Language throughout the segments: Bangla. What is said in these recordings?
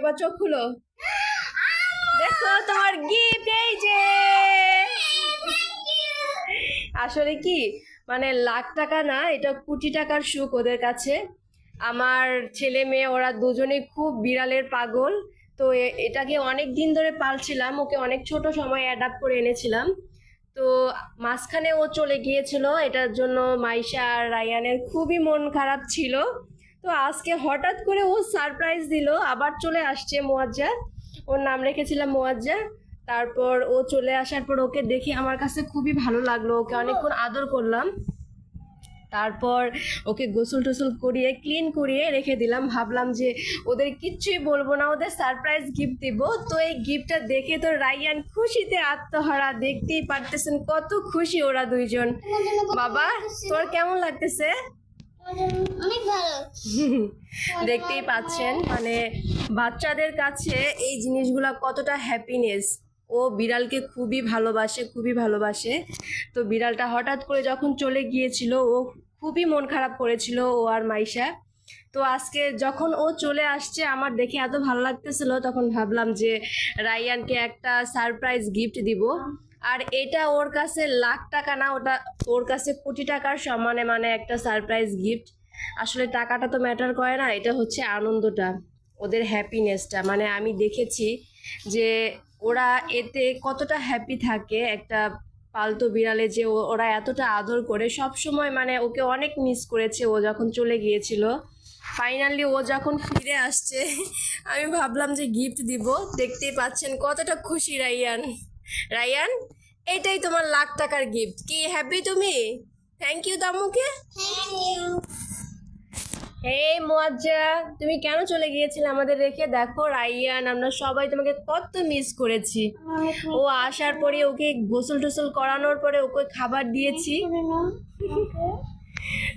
এবার চোখ খুলো। দেখো তোমার গিফট এই যে। আসলে কি মানে লাখ টাকা না, এটা কোটি টাকার সুখ ওদের কাছে। আমার ছেলে মেয়ে, ওরা দুজনে খুব বিড়ালের পাগল। তো এটাকে অনেক দিন ধরে পালছিলাম, ওকে অনেক ছোট সময় অ্যাডাপ্ট করে এনেছিলাম। তো মাঝখানে ও চলে গিয়েছিল, এটার জন্য মাইশা আর রায়ানের খুবই মন খারাপ ছিল। তো আজকে হঠাৎ করে ও সারপ্রাইজ দিল। আবার চলে আসছে মোয়াজ্জা। ওর নাম রেখেছিলাম মোয়াজ্জা। তারপর ও চলে আসার পর ওকে দেখে আমার কাছে খুবই ভালো লাগল। ওকে অনেকক্ষণ আদর করলাম। তারপর ওকে গোসল টোসল করিয়ে ক্লিন করিয়ে রেখে দিলাম। ভাবলাম যে ওদের কিচ্ছুই বলব না ওদের সারপ্রাইজ গিফট দিব। তো এই গিফটটা দেখে তো রাইয়ান খুশিতে আত্মহারা। দেখতেই পারতেছেন কত খুশি ওরা দুইজন। বাবা তোর কেমন লাগতেছে? অনেক ভালো। দেখতেই পাচ্ছেন মানে বাচ্চাদের কাছে এই জিনিসগুলা কতটা হ্যাপিনেস ও বিড়ালকে খুবই ভালোবাসে খুবই ভালোবাসে। তো বিড়ালটা হঠাৎ করে যখন চলে গিয়েছিল, ও খুবই মন খারাপ করেছিল ও আর মাইশা। তো আজকে যখন ও চলে আসছে, আমার দেখে এত ভালো লাগতেছিল, তখন ভাবলাম যে রায়ানকে একটা সারপ্রাইজ গিফট দিব। আর এটা ওর কাছে লাখ টাকা না, ওটা ওর কাছে কোটি টাকার সমানে মানে একটা সারপ্রাইজ গিফট আসলে টাকাটা তো ম্যাটার করে না, এটা হচ্ছে আনন্দটা, ওদের হ্যাপিনেসটা মানে আমি দেখেছি যে ওরা এতে কতটা হ্যাপি থাকে, একটা পালতু বিড়ালে যে ওরা এতটা আদর করে। সব সময় মানে ওকে অনেক মিস করেছে ও যখন চলে গিয়েছিল। ফাইনালি ও যখন ফিরে আসছে, আমি ভাবলাম যে গিফট দিব। দেখতেই পাচ্ছেন কতটা খুশি, রাইয়ান। রাইয়ান এটাই তোমার লাখ টাকার গিফট কি হ্যাপি তুমি? থ্যাংক ইউ দামুকে? এই মোয়াজ্জা তুমি কেন চলে গিয়েছিলে আমাদের রেখে? দেখো রাইয়ান আমরা সবাই তোমাকে কত মিস করেছি। ও আসার পরে ওকে গোসল টোসল করানোর পরে ওকে খাবার দিয়েছি।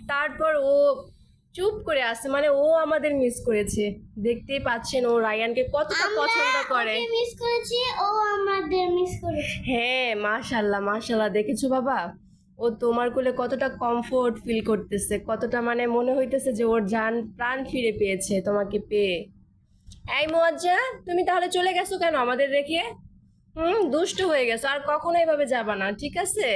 তারপর ও চুপ করে আসছে মানে ও আমাদের মিস করেছে। দেখতেই পাচ্ছেন ও রায়ানকে কতটা পছন্দ করে। মিস করেছি ও আমাদের মিস করেছে। হ্যাঁ মাশাল্লাহ মাশাল্লাহ দেখেছ বাবা? ও তোমার কোলে কতটা কমফোর্ট ফিল করতেছে কতটা মানে মনে হইতেছে যে ওর জান প্রাণ ফিরে পেয়েছে তোমাকে পেয়ে। এই মোয়াজ্জা তুমি তাহলে চলে গেছো কেন আমাদের রেখে? হুম দুষ্ট হয়ে গেছো আর কখনো এভাবে যাবা না ঠিক আছে?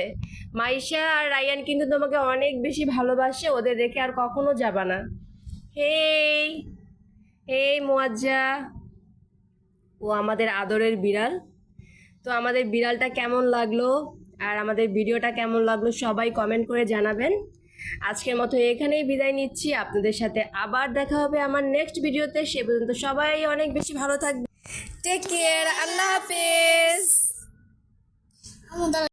মাইশা আর রায়ান কিন্তু তোমাকে অনেক বেশি ভালোবাসে, ওদের রেখে আর কখনো যাবা না। হেই হেই মোয়াজ্জা, ও আমাদের আদরের বিড়াল। তো আমাদের বিড়ালটা কেমন লাগল আর আমাদের ভিডিওটা কেমন লাগল সবাই কমেন্ট করে জানাবেন। আজকের মতো এখানেই বিদায় নিচ্ছি, আপনাদের সাথে আবার দেখা হবে আমার নেক্সট ভিডিওতে। সে পর্যন্ত সবাই অনেক বেশি ভালো থাকবে। টেক কেয়ার আল্লাহ হাফেজ।